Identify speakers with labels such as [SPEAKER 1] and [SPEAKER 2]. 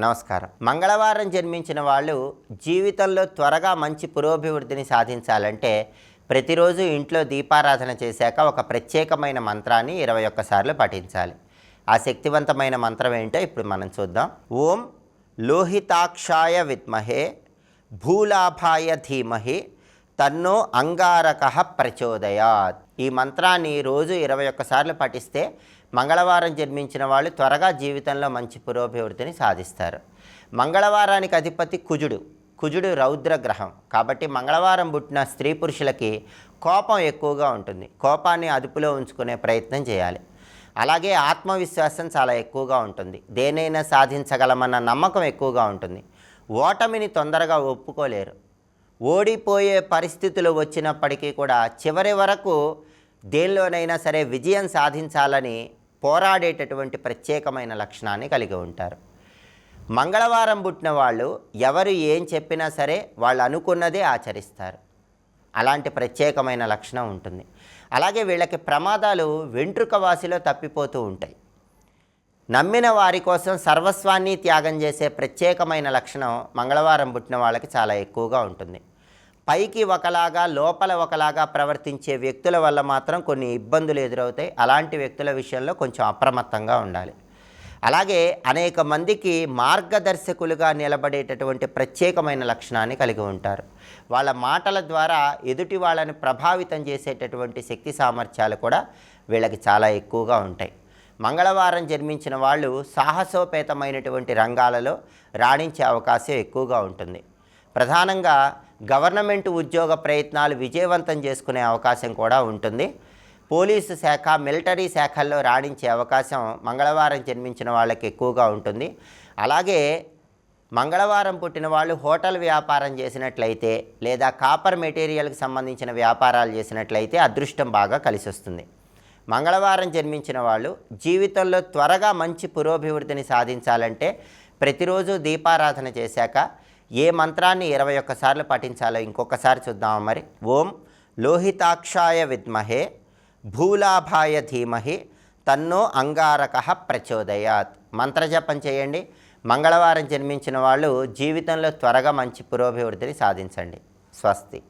[SPEAKER 1] నమస్కారం. మంగళవారం జన్మించిన వాళ్ళు జీవితంలో త్వరగా మంచి పురోభివృద్ధిని సాధించాలంటే ప్రతిరోజు ఇంట్లో దీపారాధన చేశాక ఒక ప్రత్యేకమైన మంత్రాన్ని ఇరవై ఒక్కసార్లు పఠించాలి. ఆ శక్తివంతమైన మంత్రం ఏంటో ఇప్పుడు మనం చూద్దాం. ఓం లోహితాక్షాయ విద్మహే భూలాభాయ ధీమహి తన్నో అంగారక ప్రచోదయాత్. ఈ మంత్రాన్ని రోజు ఇరవై ఒక్కసార్లు పఠిస్తే మంగళవారం జన్మించిన వాళ్ళు త్వరగా జీవితంలో మంచి పురోభివృద్ధిని సాధిస్తారు. మంగళవారానికి అధిపతి కుజుడు. కుజుడు రౌద్ర గ్రహం కాబట్టి మంగళవారం పుట్టిన స్త్రీ పురుషులకి కోపం ఎక్కువగా ఉంటుంది. కోపాన్ని అదుపులో ఉంచుకునే ప్రయత్నం చేయాలి. అలాగే ఆత్మవిశ్వాసం చాలా ఎక్కువగా ఉంటుంది. దేనైనా సాధించగలమన్న నమ్మకం ఎక్కువగా ఉంటుంది. ఓటమిని తొందరగా ఒప్పుకోలేరు. ఓడిపోయే పరిస్థితులు వచ్చినప్పటికీ కూడా చివరి వరకు దేనిలోనైనా సరే విజయం సాధించాలని పోరాడేటటువంటి ప్రత్యేకమైన లక్షణాన్ని కలిగి ఉంటారు. మంగళవారం పుట్టిన వాళ్ళు ఎవరు ఏం చెప్పినా సరే వాళ్ళు అనుకున్నదే ఆచరిస్తారు. అలాంటి ప్రత్యేకమైన లక్షణం ఉంటుంది. అలాగే వీళ్ళకి ప్రమాదాలు వెంట్రుక వాసిలో తప్పిపోతూ ఉంటాయి. నమ్మిన వారి కోసం సర్వస్వాన్ని త్యాగం చేసే ప్రత్యేకమైన లక్షణం మంగళవారం పుట్టిన వాళ్ళకి చాలా ఎక్కువగా ఉంటుంది. పైకి ఒకలాగా లోపల ఒకలాగా ప్రవర్తించే వ్యక్తుల వల్ల మాత్రం కొన్ని ఇబ్బందులు ఎదురవుతాయి. అలాంటి వ్యక్తుల విషయంలో కొంచెం అప్రమత్తంగా ఉండాలి. అలాగే అనేక మందికి మార్గదర్శకులుగా నిలబడేటటువంటి ప్రత్యేకమైన లక్షణాన్ని కలిగి ఉంటారు. వాళ్ళ మాటల ద్వారా ఎదుటి వాళ్ళని ప్రభావితం చేసేటటువంటి శక్తి సామర్థ్యాలు కూడా వీళ్ళకి చాలా ఎక్కువగా ఉంటాయి. మంగళవారం జన్మించిన వాళ్ళు సాహసోపేతమైనటువంటి రంగాలలో రాణించే అవకాశం ఎక్కువగా ఉంటుంది. ప్రధానంగా గవర్నమెంట్ ఉద్యోగ ప్రయత్నాలు విజయవంతం చేసుకునే అవకాశం కూడా ఉంటుంది. పోలీసు శాఖ మిలిటరీ శాఖల్లో రాణించే అవకాశం మంగళవారం జన్మించిన వాళ్ళకి ఎక్కువగా ఉంటుంది. అలాగే మంగళవారం పుట్టిన వాళ్ళు హోటల్ వ్యాపారం చేసినట్లయితే లేదా కాపర్ మెటీరియల్కి సంబంధించిన వ్యాపారాలు చేసినట్లయితే అదృష్టం బాగా కలిసి వస్తుంది మంగళవారం జన్మించిన వాళ్ళు జీవితంలో త్వరగా మంచి పురోభివృద్ధిని సాధించాలంటే ప్రతిరోజు దీపారాధన చేశాక ఏ మంత్రాన్ని ఇరవై ఒక్కసార్లు పఠించాలో ఇంకొకసారి చూద్దామా మరి? ఓం లోహితాక్షాయ విద్మహే భూలాభాయ ధీమహి తన్నో అంగారక ప్రచోదయాత్. మంత్రజపం చేయండి. మంగళవారం జన్మించిన వాళ్ళు జీవితంలో త్వరగా మంచి పురోభివృద్ధిని సాధించండి. స్వస్తి.